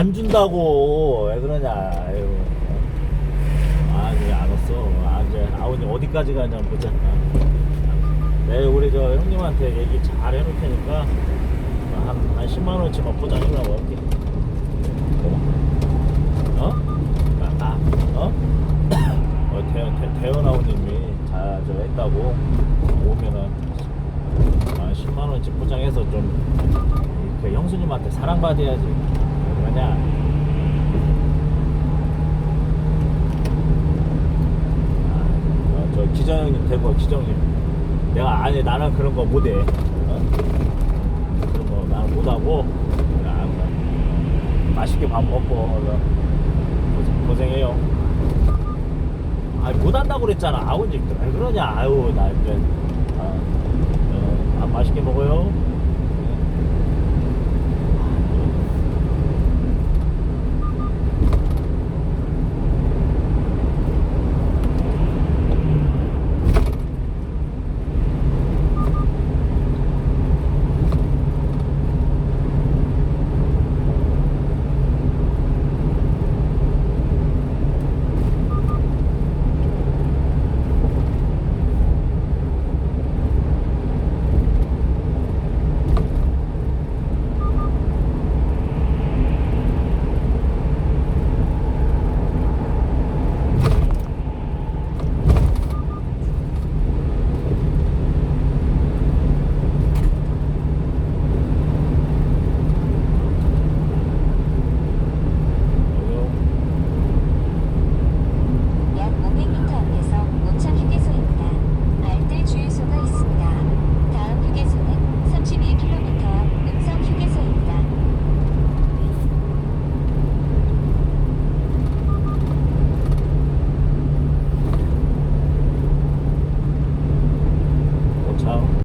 안 준다고. 왜 그러냐. 아유. 안 왔어. 아 이제 아버님 어디까지 가냐 보자. 네 우리 저 형님한테 얘기 잘 해놓을 테니까 한, 한 10만 원치만 포장해라고 할게. 어? 아, 아, 어? 어 대, 대, 아버님이 잘저 했다고. 오면은 아, 10만 원치 포장해서 좀 그 형수님한테 사랑받아야지 왜냐 아, 어, 저 기정 형님 대고 기정 형님 내가 아니 나는 그런 거 못해. 어? 그런 거 나는 못하고 그냥 어, 맛있게 밥 먹고 어, 고생, 고생해요. 아니 못한다고 그랬잖아. 아버님 왜 그러냐. 아유 나 이제 아, 어, 밥 맛있게 먹어요